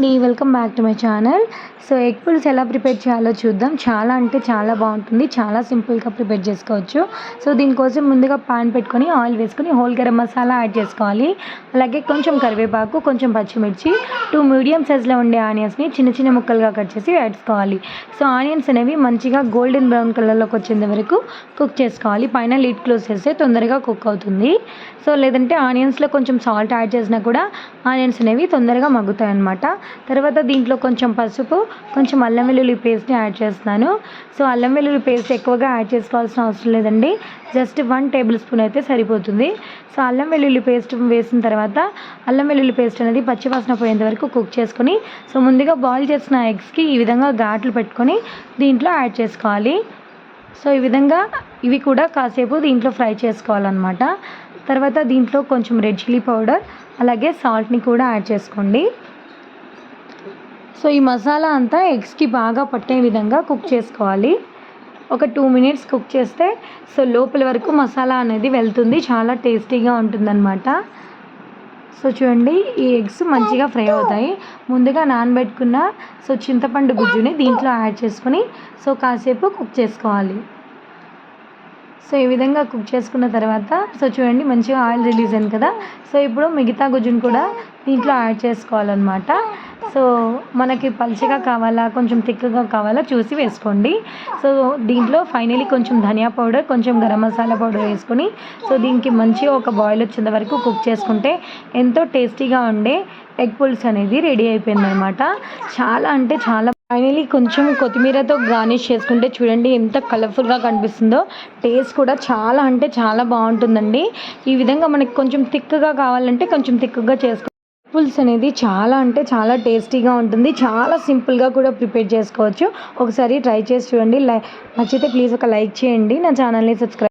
అండి welcome back to my channel. So egg puffs ఎలా prepare చేయాలో చూద్దాం. చాలా అంటే చాలా బాగుంటుంది. చాలా సింపుల్గా ప్రిపేర్ చేసుకోవచ్చు. సో దీనికోసం ముందుగా పాన్ పెట్టుకొని ఆయిల్ వేసుకొని హోల్ గరం మసాలా యాడ్ చేసుకోవాలి. అలాగే కొంచెం కరివేపాకు కొంచెం పచ్చిమిర్చి టూ మీడియం సైజ్లో ఉండే ఆనియన్స్ని చిన్న చిన్న ముక్కలుగా కట్ చేసి వేసుకోవాలి సో ఆనియన్స్ అనేవి మంచిగా గోల్డెన్ బ్రౌన్ కలర్లోకి వచ్చేంత వరకు కుక్ చేసుకోవాలి. పైన లిడ్ క్లోజ్ చేస్తే తొందరగా కుక్ అవుతుంది. సో లేదంటే ఆనియన్స్లో కొంచెం సాల్ట్ యాడ్ చేసినా కూడా ఆనియన్స్ అనేవి తొందరగా మగ్గుతాయి అన్నమాట తర్వాత దీంట్లో కొంచెం పసుపు కొంచెం అల్లం వెల్లుల్లి పేస్ట్ని యాడ్ చేస్తున్నాను. సో అల్లం వెల్లుల్లి పేస్ట్ ఎక్కువగా యాడ్ చేసుకోవాల్సిన అవసరం లేదండి. జస్ట్ వన్ టేబుల్ స్పూన్ అయితే సరిపోతుంది. సో అల్లం వెల్లుల్లి పేస్ట్ వేసిన తర్వాత అల్లం వెల్లుల్లి పేస్ట్ అనేది పచ్చివాసన పోయేంత వరకు కుక్ చేసుకొని సో ముందుగా బాయిల్ చేసిన ఎగ్స్కి ఈ విధంగా ఘాట్లు పెట్టుకొని దీంట్లో యాడ్ చేసుకోవాలి. సో ఈ విధంగా ఇవి కూడా కాసేపు దీంట్లో ఫ్రై చేసుకోవాలన్నమాట. తర్వాత దీంట్లో కొంచెం రెడ్ చిల్లీ పౌడర్ అలాగే సాల్ట్ని కూడా యాడ్ చేసుకోండి. సో ఈ మసాలా అంతా ఎగ్స్కి బాగా పట్టే విధంగా కుక్ చేసుకోవాలి. ఒక టూ మినిట్స్ కుక్ చేస్తే సో లోపల వరకు మసాలా అనేది వెళ్తుంది. చాలా టేస్టీగా ఉంటుందన్నమాట. సో చూడండి ఈ ఎగ్స్ మంచిగా ఫ్రై అవుతాయి. ముందుగా నానబెట్టుకున్న సో చింతపండు గుజ్జుని దీంట్లో యాడ్ చేసుకుని సో కాసేపు కుక్ చేసుకోవాలి. సో ఈ విధంగా కుక్ చేసుకున్న తర్వాత సో చూడండి మంచిగా ఆయిల్ రిలీజ్ అయింది కదా. సో ఇప్పుడు మిగతా గుజ్జును కూడా దీంట్లో యాడ్ చేసుకోవాలన్నమాట. సో మనకి పల్చగా కావాలా కొంచెం థిక్గా కావాలా చూసి వేసుకోండి. సో దీంట్లో ఫైనలీ కొంచెం ధనియా పౌడర్ కొంచెం గరం మసాలా పౌడర్ వేసుకొని సో దీనికి మంచిగా ఒక బాయిల్ వచ్చేంత వరకు కుక్ చేసుకుంటే ఎంతో టేస్టీగా ఉండే ఎగ్ పుల్స్ అనేది రెడీ అయిపోయిందనమాట చాలా అంటే చాలా ఫైనలీ కొంచెం కొత్తిమీరతో గార్నిష్ చేసుకుంటే చూడండి ఎంత కలర్ఫుల్గా కనిపిస్తుందో. టేస్ట్ కూడా చాలా అంటే చాలా బాగుంటుందండి. ఈ విధంగా మనకి కొంచెం థిక్గా కావాలంటే కొంచెం థిక్గా చేసుకో పుల్స్ అనేది చాలా అంటే చాలా టేస్టీగా ఉంటుంది. చాలా సింపుల్గా కూడా ప్రిపేర్ చేసుకోవచ్చు. ఒకసారి ట్రై చేసి చూడండి. నచ్చితే ప్లీజ్ ఒక లైక్ చేయండి. నా ఛానల్ని సబ్స్క్రైబ్